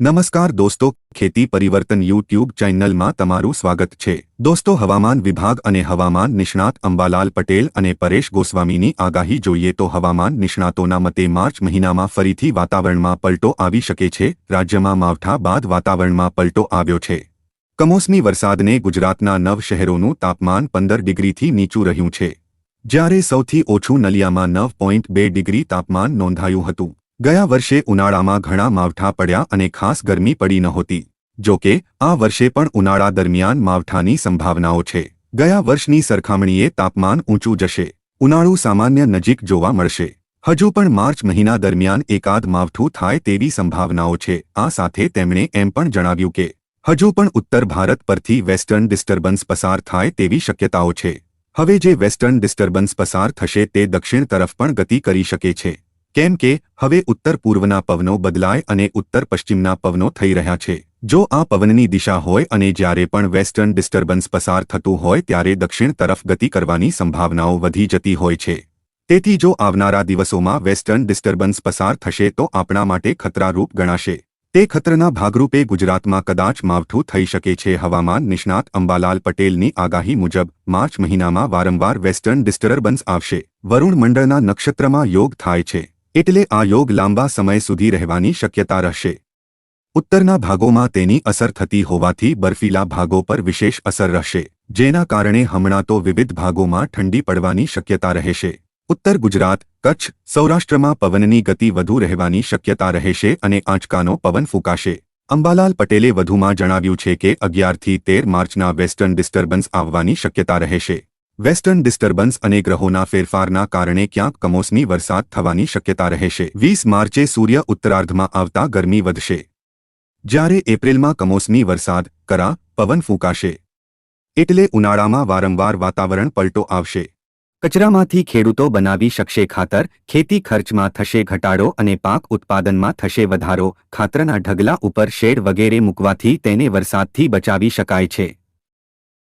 નમસ્કાર દોસ્તો, ખેતી પરિવર્તન યુટ્યુબ ચેનલમાં તમારું સ્વાગત છે. દોસ્તો, હવામાન વિભાગ અને હવામાન નિષ્ણાત અંબાલાલ પટેલ અને પરેશ ગોસ્વામીની આગાહી જોઈએ તો હવામાન નિષ્ણાતોના મતે માર્ચ મહિનામાં ફરીથી વાતાવરણમાં પલટો આવી શકે છે. રાજ્યમાં માવઠા બાદ વાતાવરણમાં પલટો આવ્યો છે. કમોસમી વરસાદને ગુજરાતના નવ શહેરોનું તાપમાન પંદર ડિગ્રીથી નીચું રહ્યું છે. જ્યારે સૌથી ઓછું નલિયામાં નવ પોઈન્ટ બે ડિગ્રી તાપમાન નોંધાયું હતું. ગયા વર્ષે ઉનાળામાં ઘણા માવઠા પડ્યા અને ખાસ ગરમી પડી નહોતી. જો કે, આ વર્ષે પણ ઉનાળા દરમિયાન માવઠાની સંભાવનાઓ છે. ગયા વર્ષની સરખામણીએ તાપમાન ઊંચું જશે. ઉનાળુ સામાન્ય નજીક જોવા મળશે. હજુ પણ માર્ચ મહિના દરમિયાન એકાદ માવઠું થાય તેવી સંભાવનાઓ છે. આ સાથે તેમણે એમ પણ જણાવ્યું કે, હજુ પણ ઉત્તર ભારત પરથી વેસ્ટર્ન ડિસ્ટર્બન્સ પસાર થાય તેવી શક્યતાઓ છે. હવે જે વેસ્ટર્ન ડિસ્ટર્બન્સ પસાર થશે તે દક્ષિણ તરફ પણ ગતિ કરી શકે છે. કેમ કે, હવે ઉત્તર પૂર્વના પવનો બદલાય અને ઉત્તર પશ્ચિમના પવનો થઈ રહ્યા છે. જો આ પવનની દિશા હોય અને જ્યારે પણ વેસ્ટર્ન ડિસ્ટર્બન્સ પસાર થતું હોય ત્યારે દક્ષિણ તરફ ગતિ કરવાની સંભાવનાઓ વધી જતી હોય છે. તેથી જો આવનારા દિવસોમાં વેસ્ટર્ન ડિસ્ટર્બન્સ પસાર થશે તો આપણા માટે ખતરારૂપ ગણાશે. તે ખતરાના ભાગરૂપે ગુજરાતમાં કદાચ માવઠું થઈ શકે છે. હવામાન નિષ્ણાત અંબાલાલ પટેલની આગાહી મુજબ, માર્ચ મહિનામાં વારંવાર વેસ્ટર્ન ડિસ્ટર્બન્સ આવશે. વરુણ મંડળના નક્ષત્રમાં યોગ થાય છે. એટલે આ યોગ લાંબા સમય સુધી રહેવાની શક્યતા રહેશે. ઉત્તરના ભાગોમાં તેની અસર થતી હોવાથી બર્ફીલા ભાગો પર વિશેષ અસર રહેશે, જેના કારણે હમણાં તો વિવિધ ભાગોમાં ઠંડી પડવાની શક્યતા રહેશે. ઉત્તર ગુજરાત, કચ્છ, સૌરાષ્ટ્રમાં પવનની ગતિ વધુ રહેવાની શક્યતા રહેશે અને આંચકાનો પવન ફૂંકાશે. અંબાલાલ પટેલે વધુમાં જણાવ્યું છે કે અગિયારથી તેર માર્ચના વેસ્ટર્ન ડિસ્ટર્બન્સ આવવાની શક્યતા રહેશે. વેસ્ટર્ન ડિસ્ટર્બન્સ અને ગ્રહોના ફેરફારના કારણે ક્યાંક કમોસમી વરસાદ થવાની શક્યતા રહેશે. વીસ માર્ચે સૂર્ય ઉત્તરાર્ધમાં આવતા ગરમી વધશે. જ્યારે એપ્રિલમાં કમોસમી વરસાદ, કરા, પવન ફૂંકાશે. એટલે ઉનાળામાં વારંવાર વાતાવરણ પલટો આવશે. કચરામાંથી ખેડૂતો બનાવી શકશે ખાતર, ખેતી ખર્ચમાં થશે ઘટાડો અને પાક ઉત્પાદનમાં થશે વધારો, ખાતરના ઢગલા ઉપર શેડ વગેરે મૂકવાથી તેને વરસાદથી બચાવી શકાય છે.